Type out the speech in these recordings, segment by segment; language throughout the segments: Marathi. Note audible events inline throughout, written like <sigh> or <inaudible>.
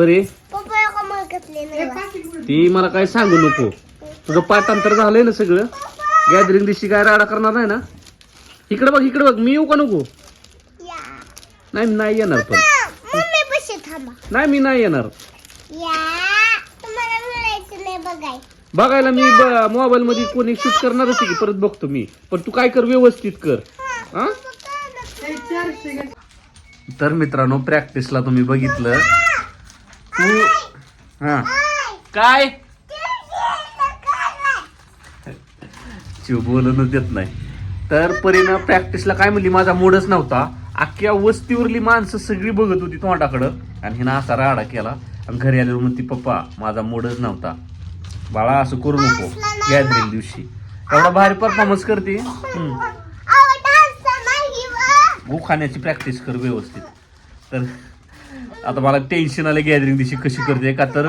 बरे? पप्पा का मागतले नाही ती मला काय सांगू नको. तुझं पाठांतर झालंय ना सगळं. गॅदरिंग दिवशी काय राडा करणार नाही ना? इकडे बघ इकडे बघ. मी येऊ का नको? या. नाही मी नाही येणार पण. मम्मी पशी थांबा. नाही मी नाही येणार. या. तुम्हाला मिळायचं नाही बघाय. बघायला मी मोबाईल मध्ये कोणी शूट करणारच आहे की परत बघतो मी. पण तू काय कर व्यवस्थित कर. हा तर मित्रांनो प्रॅक्टिसला तुम्ही बघितलं. तू हा. काय? चिव बोलूनच देत नाही. तर परीनं प्रॅक्टिसला काय म्हणली माझा मूडच नव्हता. अख्ख्या वस्तीवरली माणसं सगळी बघत होती तोंडाकडं. आणि हिनं असा राडा केला. आणि घरी आल्यावर म्हणती पप्पा माझा मूडच नव्हता. बाळा असं करू नको. गॅदरिंग दिवशी. एवढा भारी परफॉर्मन्स करते. गहू खाण्याची प्रॅक्टिस कर व्यवस्थित. तर आता मला टेन्शन आलं गॅदरिंग दिवशी कशी करते का तर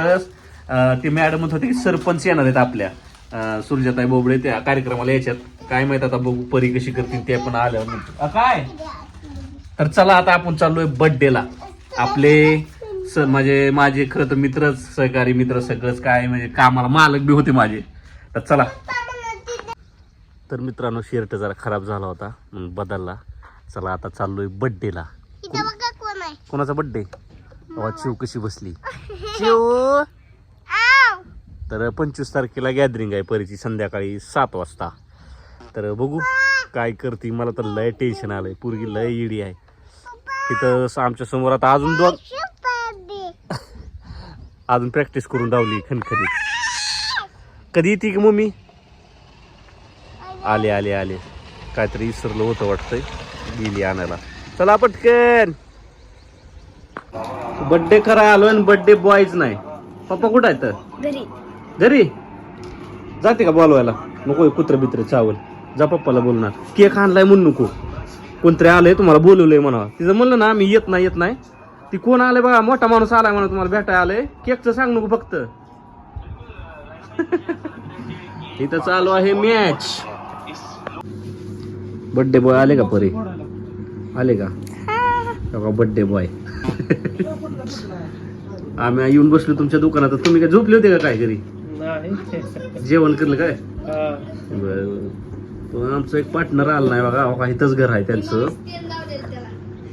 ते मॅडम होते की सरपंच येणार आहेत आपल्या. सुरजाताई बोबडे त्या कार्यक्रमाला याच्यात काय माहीत आता बघू परी कशी करतील ते पण आल्यावर म्हणतो. काय? तर चला आता आपण चाललोय बर्थडेला आपले स म्हणजे माझे खरं तर मित्रच सहकारी मित्र सगळंच काय म्हणजे कामाला मालक बी होते माझे. तर चला. तर मित्रांनो शर्ट जरा खराब झाला होता म्हणून बदलला. चला आता चाललोय आहे. कोणाचा तेव्हा चिव कशी बसली? <laughs> चिव तर पंचवीस तारखेला गॅदरिंग आहे परीची संध्याकाळी सात वाजता. तर बघू काय करते. मला तर लय टेन्शन आलंय. पोरगी लय इडी आहे. तिथं आमच्यासमोर आता अजून दोन <laughs> अजून प्रॅक्टिस करून धावली खणखणीत कधी येते की मम्मी? आले आले आले. काहीतरी विसरलं होतं वाटतंय. गेली आणायला. चला पटकन. बड्डे करा आलो आणि बड्डे बॉयच नाही. पप्पा कुठं आहे तर घरी. घरी? जाते का बोलवायला? नको कुत्र बित्र चावल. जा पप्पाला बोलणार. केक आणलाय म्हणून नको. कोणतरी आलंय तुम्हाला बोलवलंय म्हणा तिचं म्हणलं ना मी येत नाही येत नाही. ती कोण आलंय बघा मोठा माणूस आलाय म्हणा तुम्हाला भेटाय आलंय. केकचं सांग नको फक्त. <laughs> इथं चालू आहे मॅच बर्थडे बॉय आले का परी? आले का? बर्थडे बॉय <laughs> आम्ही येऊन बसलो तुमच्या दुकानात. तुम्ही काय झोपले होते का काय घरी? जेवण करलं काय? बरं. तो आमचं एक पार्टनर आला नाही बघा. अहो, इथंच घर आहे त्यांचं.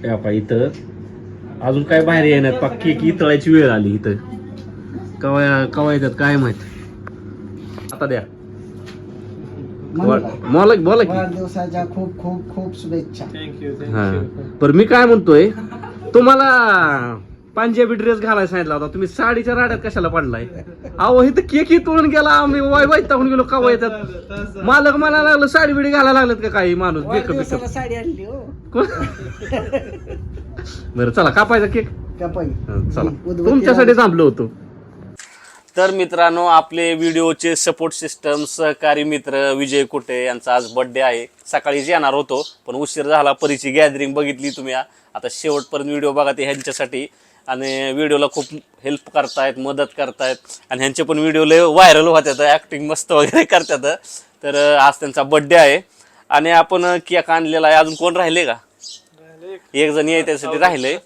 हे बघा इथं. अजून काय बाहेर येणार? पक्की की तळायची वेळ आली इथं. कवा कवा येतात काय माहीत? आता द्या. बोला बोला की वाढदिवसाच्या खूप खूप खूप शुभेच्छा. हा. पर मी काय म्हणतोय? तुम्हाला पंजाबी ड्रेस घालायला सांगितला होता. तुम्ही साडीच्या राड्यात कशाला पडलाय? अहो इथं केक तोडून गेला. आम्ही वाय वाय टाकून गेलो का येतात मालक मला लागलं साडी बिडी घालायला लागलेत का काही माणूस? बेकअप वाढदिवसाला बिकअप साडी आणली हो. <laughs> बरं चला कापायचा केक. कपाई चला. तुमच्यासाठी थांबलो होतो. तर मित्रांनो आपले व्हिडिओचे सपोर्ट सिस्टम सहकारी मित्र विजय कुटे यांचा आज बर्थडे आहे. सकाळीच येणार होतो पण उशीर झाला परीची गॅदरिंग बघितली तुम्ही आता शेवटपर्यंत व्हिडिओ बघा ते ह्यांच्यासाठी. आणि व्हिडिओला खूप हेल्प करतायत मदत करतायत. आणि ह्यांचे पण व्हिडिओ लय व्हायरल होतात ॲक्टिंग मस्त वगैरे करतात. तर आज त्यांचा बर्थडे आहे. आणि आपण केक आणलेला आहे. अजून कोण राहिले का? एक जण आहे त्यासाठी राहिले.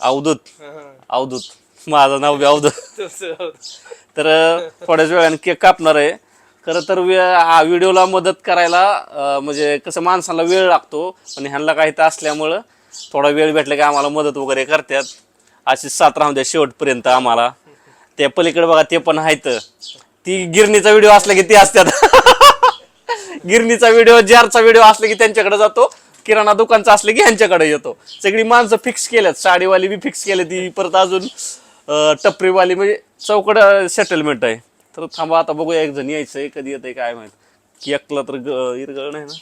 अवधूत. अवधूत. माझं नाव अवधूत तर थोड्याच वेळाने केक कापणार आहे. खरं तर हा व्हिडिओला मदत करायला म्हणजे कसं माणसाला वेळ लागतो पण ह्यांना काही तर असल्यामुळं थोडा वेळ भेटला की आम्हाला मदत वगैरे करतात. अशी सात राहून द्या शेवटपर्यंत आम्हाला. त्या पलीकडे बघा ते पण आहेत. ती गिरणीचा व्हिडिओ असला की ते असतात. <laughs> गिरणीचा व्हिडिओ जारचा व्हिडिओ असला की त्यांच्याकडे जातो. किराणा दुकानचा असले की ह्यांच्याकडे येतो. सगळी माणसं फिक्स केल्यात. साडीवाली बी फिक्स केली ती परत अजून टपरीवाली म्हणजे चौकड सेटलमेंट आहे. तर थांबा आता बघूया एक जण यायचंय कधी येतंय काय माहीत. केकला तर इरगळ नाही ना.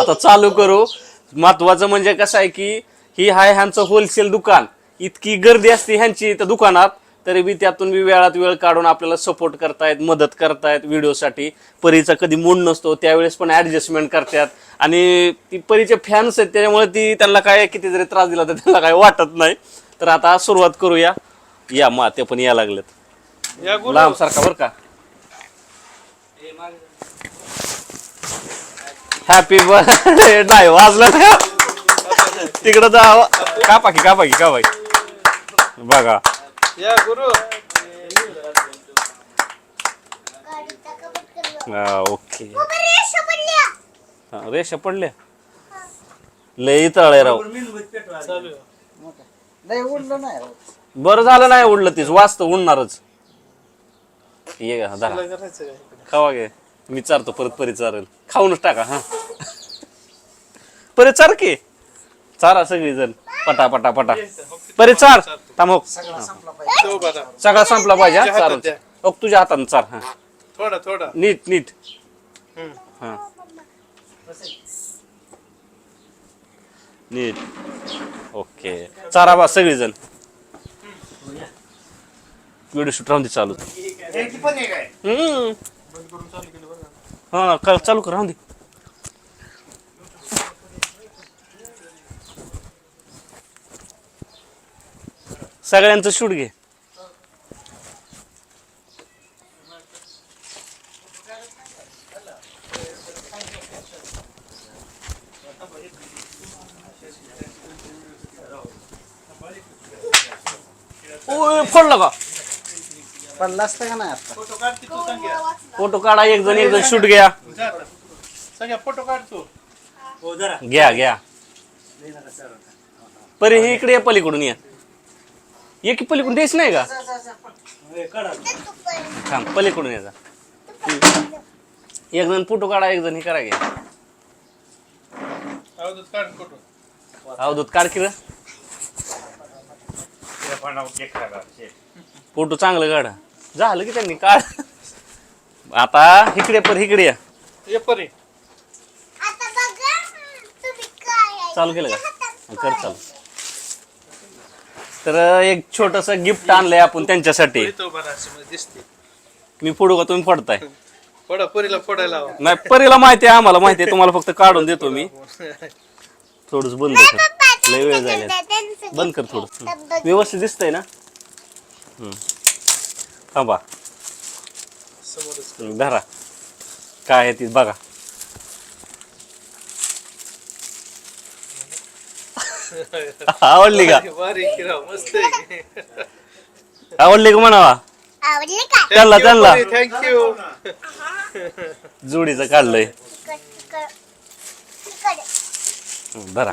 आता चालू करू. महत्वाचं म्हणजे कसं आहे की ही हाय ह्यांचं होलसेल दुकान. इतकी गर्दी असते ह्यांची त्या दुकानात तरी बी त्यातून बी वेळात वेळ काढून आपल्याला सपोर्ट करतायत मदत करतायत व्हिडिओसाठी परीचा कधी मूड नसतो त्यावेळेस पण ऍडजस्टमेंट करतात. आणि ती परीचे फॅन्स आहेत त्याच्यामुळे ती त्यांना काय किती जरी त्रास दिला तर त्यांना काय वाटत नाही. तर आता सुरुवात करूया. या मा ते पण या लागलेत. लांब सारखा बरं का? हॅपी बर्थडे नाही वाजलं ना तिकडं जा. की कापा की कापा की बघा. या गुरु. गाडीचा. हा, ओके. रेषा पडल्या. हा, रेषा पडल्या. लय तळे राव. चालू लय उडलं नाही हो. बरं झालं नाही उडलं तीच वाचतं उडणारच. ये गा धरा. करायचं? खावा गे. मी चारतो परत परी चारेल. खाऊनच टाका हा. परी चार की? चारा सगळी जण पटा पटा पटा. परी चार. थांब सगळा संपला पाहिजे. सगळा संपला पाहिजे हा तुझ्या हातात चार द्या. ओ तुझ्या हाताने चार हा. थोडा थोडा. नीट नीट. हम्म. हा. नीट. ओके. चारा बा सगळी जण व्हिडिओ शूट राहून दे चालू. हम्म? हा का चालू कर राहून दे. सगळ्यांचं शूट घे. ओय फोडलं का? पडला असतं का नाही आता? फोटो काढ फोटो एक जण एक जण शूट घ्या. फोटो काढ तू. घ्या घ्या. परे हे इकडे या पलीकडून या. ये की पलीकडून द्यायच नाही का? थांब पलीकडून यायचा एक जण फोटो काढा एक जण हे करा घ्या अवधूत काढ फोटो. अवधूत. फोटो चांगलं काढा. झालं की त्यांनी काढ. आता इकडे पर इकडे या. ये परे आता बघा तुम्ही काय आहे. चालू केलं का? हा, कर चालू. तर एक छोटस गिफ्ट आणलंय आपण त्यांच्यासाठी. दिसते मी फोडू का तुम्ही फोडताय? फोडा पुरीला फोडायला लावा. नाही परीला माहिती आहे आम्हाला माहिती आहे तुम्हाला फक्त काढून देतो मी. <laughs> थोडस बंद कर. लय वेळ झाले बंद कर थोडं. व्यवस्थित दिसतंय ना? हम्म. थांबा. धरा. काय आहे ती बघा. आवडली का? भारी किराव मस्त आहे आवडली का म्हणावा? त्यांना थँक्यू जोडीचं काढलंय इकड- इकड- इकड. हम्म, धरा.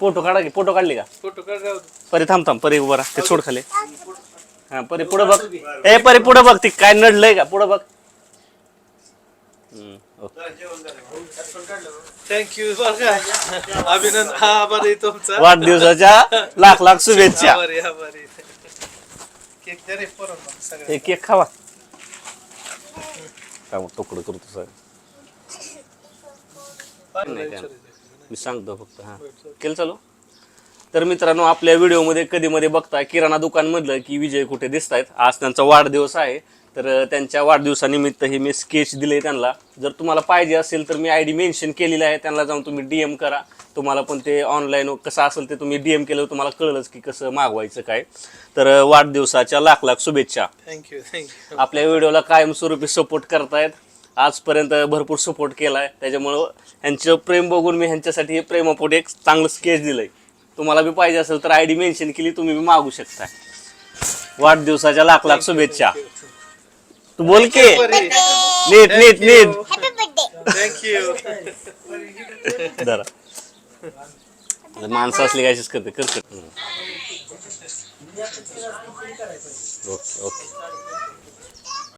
फोटो काढा की फोटो काढली का? फोटो काढ. परी थांब थांब परी उभा राहा. ते सोड खाली. हा परी पुढे बघ. ए परी पुढे बघ ती काय नडलंय का? पुढे बघ. थँक्यू बरं अभिनंदन. हा आभार तुमचा. वाढदिवसाच्या लाख लाख शुभेच्छा. आभारी आभारी केक द्या रे पोरांना सगळ्या एक केक खावा. काय तुकडं करतो सर. नाही काय. मी सांगतो फक्त हा. केलं चालू? तर मित्रांनो आपल्या व्हिडिओमध्ये कधी मध्ये बघता किराणा दुकान मधलं की विजय कुठे दिसत आहेत आज त्यांचा वाढदिवस आहे. तर त्यांच्या वाढदिवसानिमित्त हे मी स्केच दिले त्यांना. जर तुम्हाला पाहिजे असेल तर मी आय डी मेन्शन केलेली आहे. त्यांना जाऊन तुम्ही डी एम करा. तुम्हाला पण ते ऑनलाईन कसं असेल ते तुम्ही डी एम केलं तुम्हाला कळलंच की कसं मागवायचं काय. तर वाढदिवसाच्या लाख लाख शुभेच्छा. थँक्यू थँक्यू आपल्या व्हिडिओला कायमस्वरूपी सपोर्ट करतायत. आजपर्यंत भरपूर सपोर्ट केलाय. त्याच्यामुळं ह्यांचं प्रेम बघून मी ह्यांच्यासाठी हे प्रेमापोटी एक चांगलं स्केच दिलंय. तुम्हाला बी पाहिजे असेल तर आय डी मेन्शन केली तुम्ही बी मागू शकता वाढदिवसाच्या लाख लाख शुभेच्छा. तू बोल की. नीट नीट नीट. हॅपी बर्थडे थँक्यू जरा माणसं असली काय करते कर कर. Okay okay.